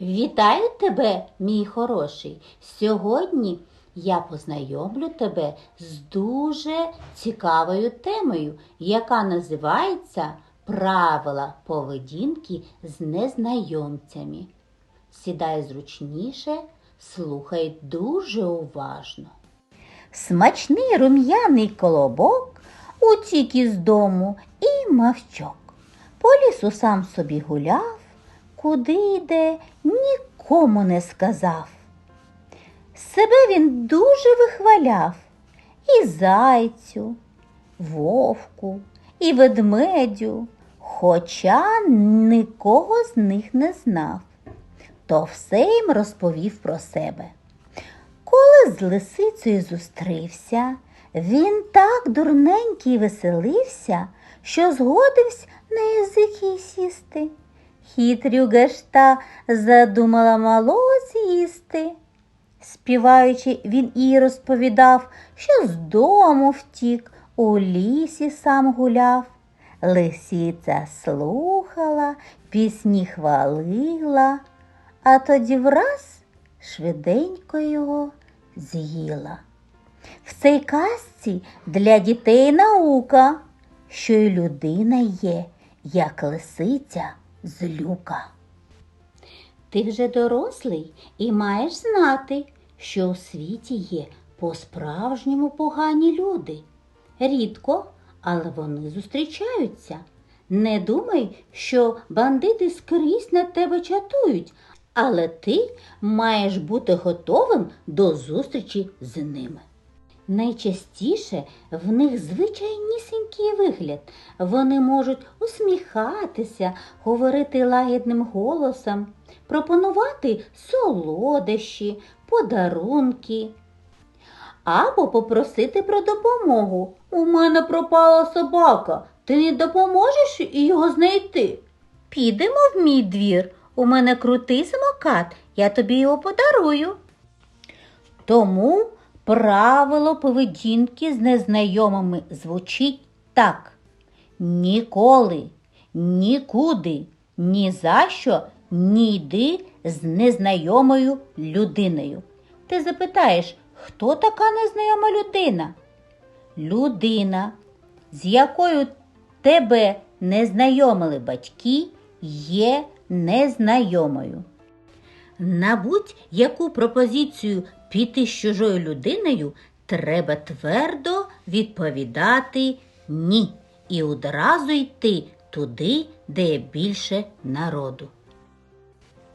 Вітаю тебе, мій хороший. Сьогодні я познайомлю тебе з дуже цікавою темою, яка називається Правила поведінки з незнайомцями. Сідай зручніше, слухай дуже уважно. Смачний рум'яний колобок утік із дому і мовчок. По лісу сам собі гуляв, куди йде, нікому не сказав. Себе він дуже вихваляв і зайцю, вовку, і ведмедю, хоча нікого з них не знав, то все їм розповів про себе. Коли з лисицею зустрівся, він так дурненький веселився, що згодився на язик сісти. Хитрюга ж та задумала мало з'їсти. Співаючи, він їй розповідав, що з дому втік, у лісі сам гуляв. Лисиця слухала, пісні хвалила, а тоді враз швиденько його з'їла. В цій казці для дітей наука, що й людина є, як лисиця злюка. Ти вже дорослий і маєш знати, що у світі є по-справжньому погані люди. Рідко, але вони зустрічаються. Не думай, що бандити скрізь на тебе чатують, але ти маєш бути готовим до зустрічі з ними. Найчастіше в них звичайнісінький вигляд. Вони можуть усміхатися, говорити лагідним голосом, пропонувати солодощі, подарунки. Або попросити про допомогу. У мене пропала собака. Ти не допоможеш його знайти? Підемо в мій двір. У мене крутий самокат, я тобі його подарую. Тому правило поведінки з незнайомими звучить так. Ніколи, нікуди, ні за що не йди з незнайомою людиною. Ти запитаєш, хто така незнайома людина? Людина, з якою тебе не знайомили батьки, є незнайомою. На будь-яку пропозицію піти з чужою людиною треба твердо відповідати ні і одразу йти туди, де є більше народу.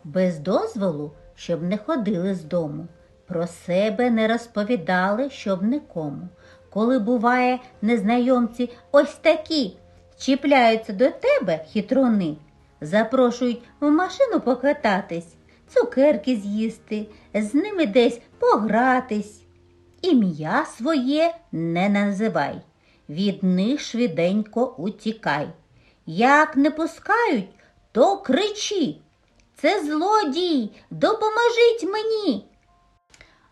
Без дозволу, щоб не ходили з дому, про себе не розповідали, щоб нікому. Коли буває, незнайомці ось такі чіпляються до тебе, хитрони, запрошують в машину покататись, цукерки з'їсти, з ними десь погратись. Ім'я своє не називай, від них швиденько утікай. Як не пускають, то кричи. Це злодій, допоможіть мені.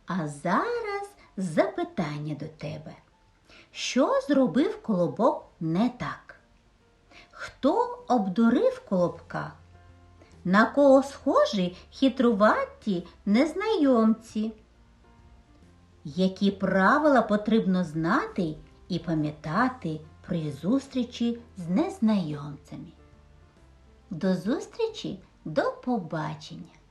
А зараз запитання до тебе. Що зробив колобок не так? Хто обдурив колобка? На кого схожі хитруваті незнайомці? Які правила потрібно знати і пам'ятати при зустрічі з незнайомцями? До зустрічі, до побачення!